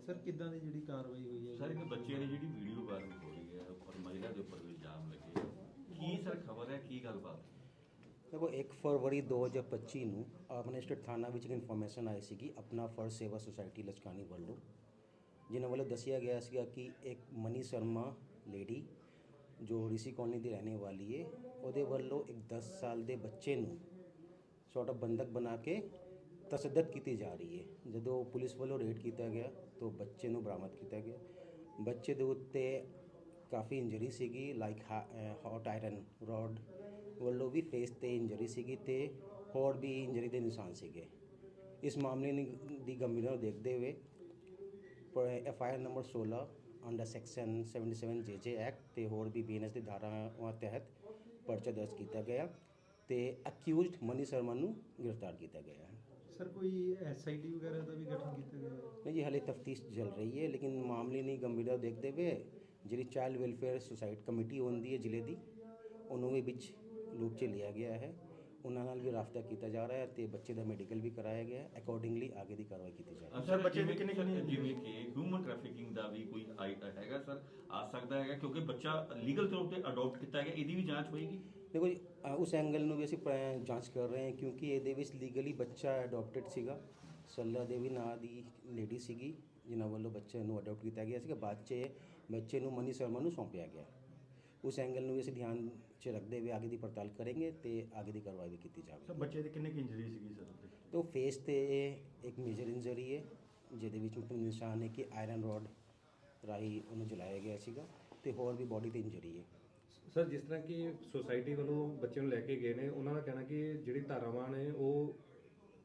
Sir ਕਿੱਦਾਂ ਦੀ ਜਿਹੜੀ ਕਾਰਵਾਈ ਹੋਈ ਹੈ? ਸਰ ਇੱਕ ਬੱਚੇ ਦੀ ਜਿਹੜੀ ਵੀਡੀਓ ਵਾਇਰਲ ਹੋ ਰਹੀ ਹੈ ਉੱਪਰ ਮਹਿਲਾ ਦੇ ਉੱਪਰ ਵੀ ਇਲਜ਼ਾਮ ਲੱਗੇ ਆ। ਕੀ ਸਰ ਖਬਰ ਹੈ? ਕੀ ਗੱਲਬਾਤ? ਦੇਖੋ 1 ਫਰਵਰੀ 2025 ਨੂੰ ਅਮਨਿਸਟਰ ਥਾਣਾ ਵਿੱਚ ਇੱਕ ਇਨਫੋਰਮੇਸ਼ਨ ਆਈ ਸੀਗੀ ਆਪਣਾ ਫਰਜ਼ ਸੇਵਾ ਸੁਸਾਇਟੀ ਲਸਕਾਨੀ ਵੱਲੋਂ ਜਿਨ੍ਹਾਂ ਵੱਲੋਂ ਦੱਸਿਆ ਗਿਆ ਸੀਗਾ ਕਿ ਇੱਕ ਮਨੀ ਸ਼ਰਮਾ ਲੇਡੀ ਜੋ ਰਿਸ਼ੀ ਕਲੋਨੀ ਦੀ ਰਹਿਣੇ ਵਾਲੀ ਹੈ ਉਹਦੇ ਵੱਲੋਂ ਇੱਕ 10 ਸਾਲ ਦੇ ਬੱਚੇ ਨੂੰ ਸੌਟ ਆਫ ਬੰਦਕ ਬਣਾ ਕੇ ਤਸੱਦਦ ਕੀਤੀ ਜਾ ਰਹੀ ਹੈ। ਜਦੋਂ ਪੁਲਿਸ ਵੱਲੋਂ ਰੇਡ ਕੀਤਾ ਗਿਆ, ਤਾਂ ਬੱਚੇ ਨੂੰ ਬਰਾਮਦ ਕੀਤਾ ਗਿਆ। ਬੱਚੇ ਦੇ ਉੱਤੇ ਕਾਫੀ ਇੰਜਰੀ ਸੀਗੀ ਲਾਈਕ ਹੌਟ ਆਇਰਨ ਰੋਡ ਵੱਲੋਂ ਵੀ ਫੇਸ ਤੇ ਇੰਜਰੀ ਸੀਗੀ ਤੇ ਹੋਰ ਵੀ ਇੰਜਰੀ ਦੇ ਨਿਸ਼ਾਨ ਸੀਗੇ। ਇਸ ਮਾਮਲੇ ਨੂੰ- ਦੀ ਗੰਭੀਰਤਾ ਨੂੰ ਦੇਖਦੇ ਹੋਏ F I R number 16 under section 77 J J act ਤੇ ਹੋਰ ਵੀ ਬੀਐਨਐਸ ਦੀ ਧਾਰਾਵਾਂ ਤਹਿਤ ਪਰਚਾ ਦਰਜ ਕੀਤਾ ਗਿਆ ਤੇ ਅਕਿਊਜ਼ਡ ਮਨੀ ਸ਼ਰਮਾ ਨੂੰ ਗ੍ਰਿਫਤਾਰ ਕੀਤਾ ਗਿਆ ਹੈ। ਸਰ ਕੋਈ ਐਸਆਈਟੀ ਵਗੈਰਾ ਦਾ ਵੀ ਗਠਨ ਕੀਤਾ ਗਿਆ ਹੈ ਨਹੀਂ ਜੀ ਹਾਲੇ ਤਫਤੀਸ਼ ਚੱਲ ਰਹੀ ਹੈ ਲੇਕਿਨ ਮਾਮਲੇ ਦੀ ਗੰਭੀਰਤਾ ਦੇਖਦੇ ਹੋਏ ਜਿਹੜੀ ਚਾਈਲਡ ਵੈਲਫੇਅਰ ਸੁਸਾਇਟੀ ਕਮੇਟੀ ਹੁੰਦੀ ਹੈ ਜ਼ਿਲ੍ਹੇ ਦੀ ਉਹਨੂੰ ਵੀ ਵਿੱਚ ਲੂਪ 'ਚ ਲਿਆ ਗਿਆ ਹੈ। ਉਹਨਾਂ ਨਾਲ ਵੀ ਰਾਬਤਾ ਕੀਤਾ ਜਾ ਰਿਹਾ ਹੈ ਤੇ ਬੱਚੇ ਦਾ ਮੈਡੀਕਲ ਵੀ ਕਰਾਇਆ ਗਿਆ ਹੈ। ਅਕੋਰਡਿੰਗਲੀ ਅੱਗੇ ਦੀ ਕਾਰਵਾਈ ਕੀਤੀ ਜਾ ਰਹੀ ਹੈ। ਸਰ ਬੱਚੇ ਦੀ ਕਿੰਨੀ ਕਿੰਨੀ ਜਿਵੇਂ ਕਿ ਹਿਊਮਨ ਟ੍ਰੈਫਿਕਿੰਗ ਦਾ ਵੀ ਕੋਈ ਆਈ- ਹੈਗਾ ਸਰ? ਸਕਦਾ ਹੈਗਾ ਕਿਉਂਕਿ ਬੱਚਾ ਲੀਗਲ ਤੌਰ ਤੇ ਅਡਾਪਟ ਕੀਤਾ ਗਿਆ ਇਹਦੀ ਵੀ ਜਾਂਚ ਹੋਏਗੀ। ਦੇਖੋ ਜੀ ਅ, ਉਸ ਐਂਗਲ ਨੂੰ ਵੀ ਅਸੀਂ ਪ- ਜਾਂਚ ਕਰ ਰਹੇ ਹਾਂ ਕਿਉਂਕਿ ਇਹਦੇ ਵਿੱਚ ਲੀਗਲੀ ਬੱਚਾ ਅਡਾਪਟਡ ਸੀਗਾ। ਸੱਲਾ ਦੇਵੀ ਨਾਂ ਦੀ ਲੇਡੀ ਸੀਗੀ ਜਿਨ੍ਹਾਂ ਵੱਲੋਂ ਬੱਚੇ ਨੂੰ ਅਡਾਪਟ ਕੀਤਾ ਗਿਆ ਸੀਗਾ। ਬਾਅਦ 'ਚ ਬੱਚੇ ਨੂੰ ਮਨੀ ਸ਼ਰਮਾ ਨੂੰ ਸੌਂਪਿਆ ਗਿਆ। ਉਸ ਐਂਗਲ ਨੂੰ ਵੀ ਅਸੀਂ ਧਿਆਨ 'ਚ ਰੱਖਦੇ ਹੋਏ ਅੱਗੇ ਦੀ ਪੜਤਾਲ ਕਰਾਂਗੇ ਤੇ ਅੱਗੇ ਦੀ ਕਾਰਵਾਈ ਵੀ ਕੀਤੀ ਸਰ ਜਾਵੇਗੀ ਬੱਚੇ ਦੀ ਕਿੰਨੀ ਕੁ ਇੰਜਰੀ ਸੀਗੀ ਸਰ ਉਹਦੇ? ਤੋ ਫੇਸ ਤੇ ਇੱਕ ਮੇਜਰ ਇੰਜਰੀ ਹੈ ਜਿਹਦੇ ਵਿੱਚ ਨਿਸ਼ਾਨ ਹੈ ਕਿ ਆਇਰਨ ਰੋਡ ਰਾਹੀਂ ਉਹਨੂੰ ਜਲਾਇਆ ਗਿਆ ਸੀਗਾ ਤੇ ਹੋਰ ਵੀ ਬੋਡੀ ਤੇ ਇੰਜਰੀ ਹੈ। ਸਰ ਜਿਸ ਤਰ੍ਹਾਂ ਕਿ ਸੁਸਾਇਟੀ ਵੱਲੋਂ ਬੱਚੇ ਨੂੰ ਲੈ ਕੇ ਗਏ ਨੇ ਉਹਨਾਂ ਦਾ ਕਹਿਣਾ ਕਿ ਜਿਹੜੀ ਧਾਰਾਵਾਂ ਨੇ ਉਹ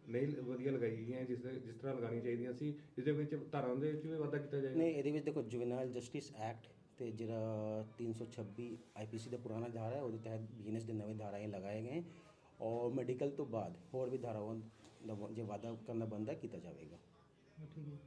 ਨਹੀਂ ਵਧੀਆ ਲਗਾਈ ਗਈਆਂ ਜਿਸ ਜਿਸ ਤਰ੍ਹਾਂ ਲਗਾਉਣੀਆਂ ਚਾਹੀਦੀਆਂ ਸੀ ਇਸ ਦੇ ਵਿੱਚ ਧਾਰਾਵਾਂ ਦੇ ਵਿੱਚ ਵੀ ਵਾਧਾ ਕੀਤਾ ਜਾਏਗਾ? ਨਹੀਂ ਇਹਦੇ ਵਿੱਚ ਦੇਖੋ ਜੁਵੈਨਾਈਲ ਜਸਟਿਸ ਐਕਟ ਤੇ ਜਿਹੜਾ 326 ਆਈਪੀਸੀ ਦਾ ਪੁਰਾਣਾ ਧਾਰਾ ਹੈ ਉਹਦੇ ਤਹਿਤ ਬੀਐਨਐਸ ਦੇ ਨਵੇਂ ਧਾਰਾਏ ਲਗਾਏ ਗਏ ਔਰ ਮੈਡੀਕਲ ਤੋਂ ਬਾਅਦ ਹੋਰ ਵੀ ਧਾਰਾਵਾਂ ਦਾ ਜੇ ਵਾਧਾ ਕਰਨਾ ਬੰਦਾ ਕੀਤਾ ਜਾਵੇਗਾ। ਠੀਕ ਹੈ।